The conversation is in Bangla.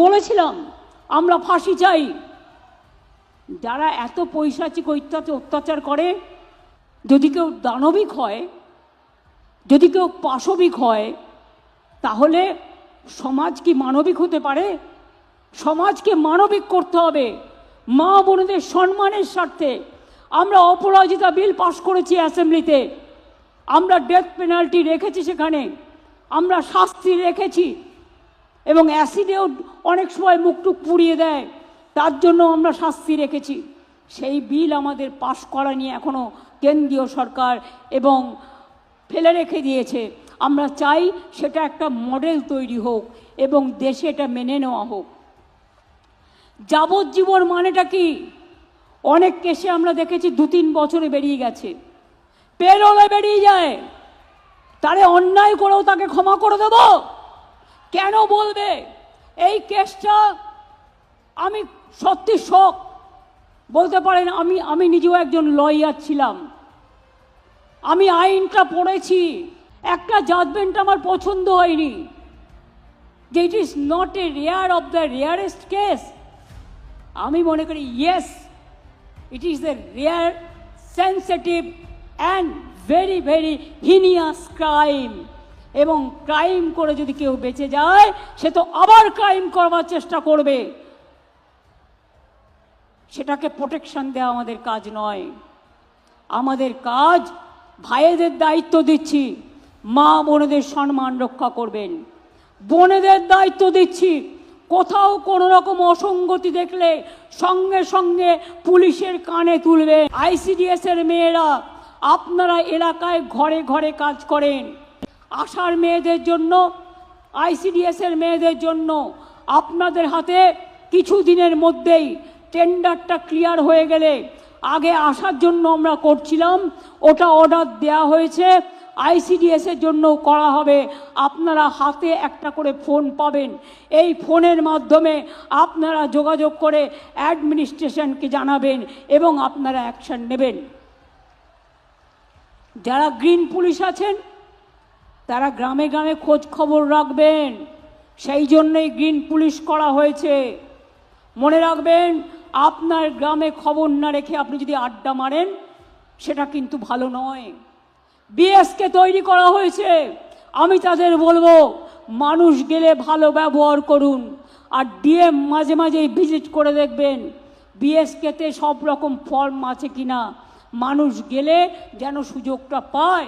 বলেছিলাম, আমরা ফাঁসি চাই। যারা এত পৈশাচিক অত্যাচার অত্যাচার করে, যদি কেউ দানবিক হয়, যদি কেউ পাশবিক হয়, তাহলে সমাজ কি মানবিক হতে পারে? সমাজকে মানবিক করতে হবে। মা বোনদের সম্মানের স্বার্থে আমরা অপরাজিতা বিল পাশ করেছি অ্যাসেম্বলিতে। আমরা ডেথ পেনাল্টি রেখেছি সেখানে। আমরা শাস্তি রেখেছি। এবং অ্যাসিডেও অনেক সময় মুখটুক পুড়িয়ে দেয়। তার জন্য আমরা শাস্তি রেখেছি। সেই বিল আমাদের পাশ করা নিয়ে এখনও কেন্দ্রীয় সরকার এবং ফেলে রেখে দিয়েছে। আমরা চাই সেটা একটা মডেল তৈরি হোক এবং দেশে এটা মেনে নেওয়া হোক। যাবজ্জীবন মানেটা কি? অনেক কেসে আমরা দেখেছি দু তিন বছরে বেরিয়ে গেছে। পেরোলে বেরিয়ে যায়। তারে অন্যায় করেও তাকে ক্ষমা করে দেব। কেন বলবে? এই কেসটা আমি সত্যি শখ বলতে পারেন, আমি আমি নিজেও একজন লয়ার ছিলাম। আমি আইনটা পড়েছি। একটা জাজমেন্ট আমার পছন্দ হয়নি। যে it is not a rare of the rarest case আমি মনে করি yes it is the rare sensitive and very very heinous crime এবং ক্রাইম করে যদি কেউ বেঁচে যায়, সে তো আবার ক্রাইম করবার চেষ্টা করবে। সেটাকে প্রোটেকশন দেওয়া আমাদের কাজ নয়। আমাদের কাজ ভাইয়েদের দায়িত্ব দিচ্ছি। মা বোনেদের সম্মান রক্ষা করবেন। বোনেদের দায়িত্ব দিচ্ছি। কোথাও কোনো রকম অসঙ্গতি দেখলে সঙ্গে সঙ্গে পুলিশের কানে তুলবে আইসিডিএস এর মেয়েরা, আপনারা এলাকায় ঘরে ঘরে কাজ করেন। আশার মেয়েদের জন্য আইসিডিএস এর মেয়েদের জন্য আপনাদের হাতে কিছু দিনের মধ্যেই টেন্ডারটা ক্লিয়ার হয়ে গেলে আগে আসার জন্য আমরা করছিলাম, ওটা অর্ডার দেয়া হয়েছে আইসিডিএস এর জন্য করা হবে। আপনারা হাতে একটা করে ফোন পাবেন। এই ফোনের মাধ্যমে আপনারা যোগাযোগ করে অ্যাডমিনিস্ট্রেশনকে জানাবেন এবং আপনারা অ্যাকশন নেবেন। যারা গ্রিন পুলিশ আছেন তারা গ্রামে গ্রামে খোঁজ খবর রাখবেন। সেই জন্যই গ্রিন পুলিশ করা হয়েছে। মনে রাখবেন, আপনার গ্রামে খবর না রেখে আপনি যদি আড্ডা মারেন, সেটা কিন্তু ভালো নয়। বিএসকে তৈরি করা হয়েছে। আমি তাদের বলব, মানুষ গেলে ভালো ব্যবহার করুন। আর ডিএম মাঝে মাঝেই ভিজিট করে দেখবেন, বিএসকেতে সব রকম ফর্ম আছে কিনা। মানুষ গেলে যেন সুযোগটা পায়।